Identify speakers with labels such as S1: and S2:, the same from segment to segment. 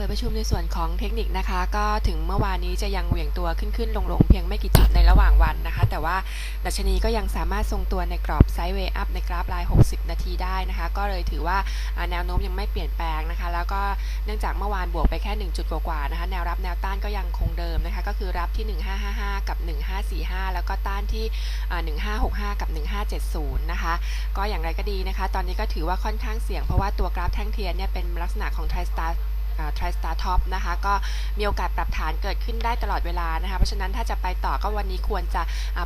S1: ปิดประชุมในส่วนของเทคนิคนะคะ ก็ถึงเมื่อวานนี้จะยังเหวี่ยงตัวขึ้นขึ้นลงลงๆเพียงไม่กี่จุดในระหว่างวันนะคะ แต่ว่าดัชนีก็ยังสามารถทรงตัวในกรอบไซด์เวย์อัพในกราฟราย 60 นาทีได้นะคะ ก็เลยถือว่าแนวโน้มยังไม่เปลี่ยนแปลงนะคะ แล้วก็เนื่องจากเมื่อวานบวกไปแค่ 1 จุดกว่าๆนะคะ แนวรับแนวต้านก็ยังคงเดิมนะคะ ก็คือรับที่ 1555 กับ 1545 แล้วก็ต้านที่อ่า1565 กับ 1570 นะคะ ก็อย่างไรก็ดีนะคะ ตอนนี้ก็ถือว่าค่อนข้างเสี่ยงเพราะว่าตัวกราฟแท่งเทียนเนี่ยเป็นลักษณะของไทสตาร์ ทริสตาร์ท็อปนะคะก็มีโอกาสปรับฐานเกิดขึ้นได้ตลอดเวลานะคะเพราะฉะนั้นถ้าจะไปต่อก็วันนี้ควรจะ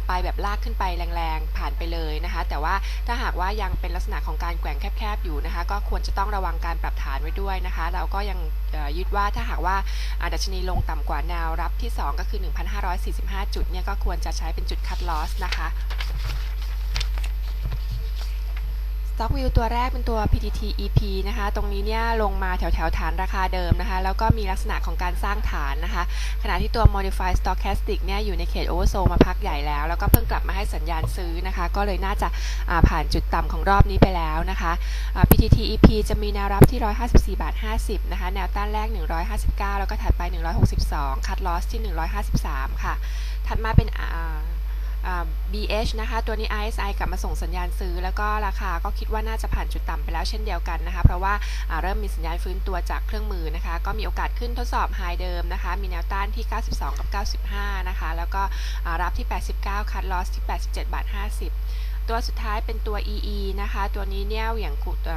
S1: ไปแบบลากขึ้นไปแรงๆ ผ่านไปเลยนะคะ แต่ว่าถ้าหากว่ายังเป็นลักษณะของการแกว่งแคบๆอยู่นะคะ ก็ควรจะต้องระวังการปรับฐานไว้ด้วยนะคะ เราก็ยังยึดว่าถ้าหากว่าอ่าดัชนีลงต่ำกว่าแนวรับที่ 2 ก็คือ 1,545 จุดเนี่ยก็ควรจะใช้เป็นจุดคัดลอสนะคะ Stock View ตัวแรกเป็นตัว PTT EP นะคะ ตรงนี้เนี่ยลงมาแถวแถวฐานราคาเดิมนะคะ แล้วก็มีลักษณะของการสร้างฐานนะคะ ขณะที่ตัว Modified Stochastic เนี่ยอยู่ในเขต Oversold มาพักใหญ่แล้ว แล้วก็เพิ่งกลับมาให้สัญญาณซื้อนะคะ ก็เลยน่าจะาผ่านจุดต่ำของรอบนี้ไปแล้วนะคะ PTT EP จะมีแนวรับที่ 154 บาท 50 นะคะ แนวต้านแรก 159 แล้วก็ถัดไป 162 คัดลอสที่ 153 ค่ะ ถัดมาเป็น BH นะคะ ตัวนี้ RSI กลับมาส่งสัญญาณซื้อ แล้วก็ราคาก็คิดว่าน่าจะผ่านจุดต่ำไปแล้วเช่นเดียวกันนะคะ เพราะว่าเริ่มมีสัญญาณฟื้นตัวจากเครื่องมือนะคะ ก็มีโอกาสขึ้นทดสอบไฮเดิมนะคะ มีแนวต้านที่ 92 กับ 95 นะคะ แล้วก็รับที่ 89 คัดลอสที่ 87 บาท 50 ตัวสุดท้ายเป็นตัว EE นะคะ ตัวนี้เนี่ยเหวี่ยง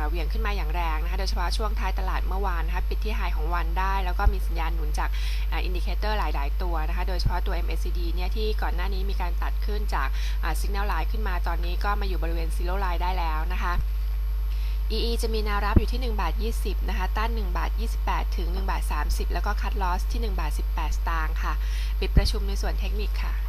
S1: เหวี่ยงขึ้นมาอย่างแรงนะคะ โดยเฉพาะช่วงท้ายตลาดเมื่อวานนะคะ ปิดที่ไฮของวันได้ แล้วก็มีสัญญาณหนุนจากอินดิเคเตอร์หลาย ๆ ตัวนะคะ โดยเฉพาะตัว MACD เนี่ยที่ก่อนหน้านี้มีการตัดขึ้นจากสัญญาณไลน์ขึ้นมา ตอนนี้ก็มาอยู่บริเวณซีโร่ไลน์ได้แล้วนะคะ EE จะมีแนวรับอยู่ที่1บาท20 นะคะ ต้าน1บาท28 ถึง1บาท30 แล้วก็คัดลอสที่1บาท18 สตางค์ค่ะ ปิดประชุมในส่วนเทคนิคค่ะ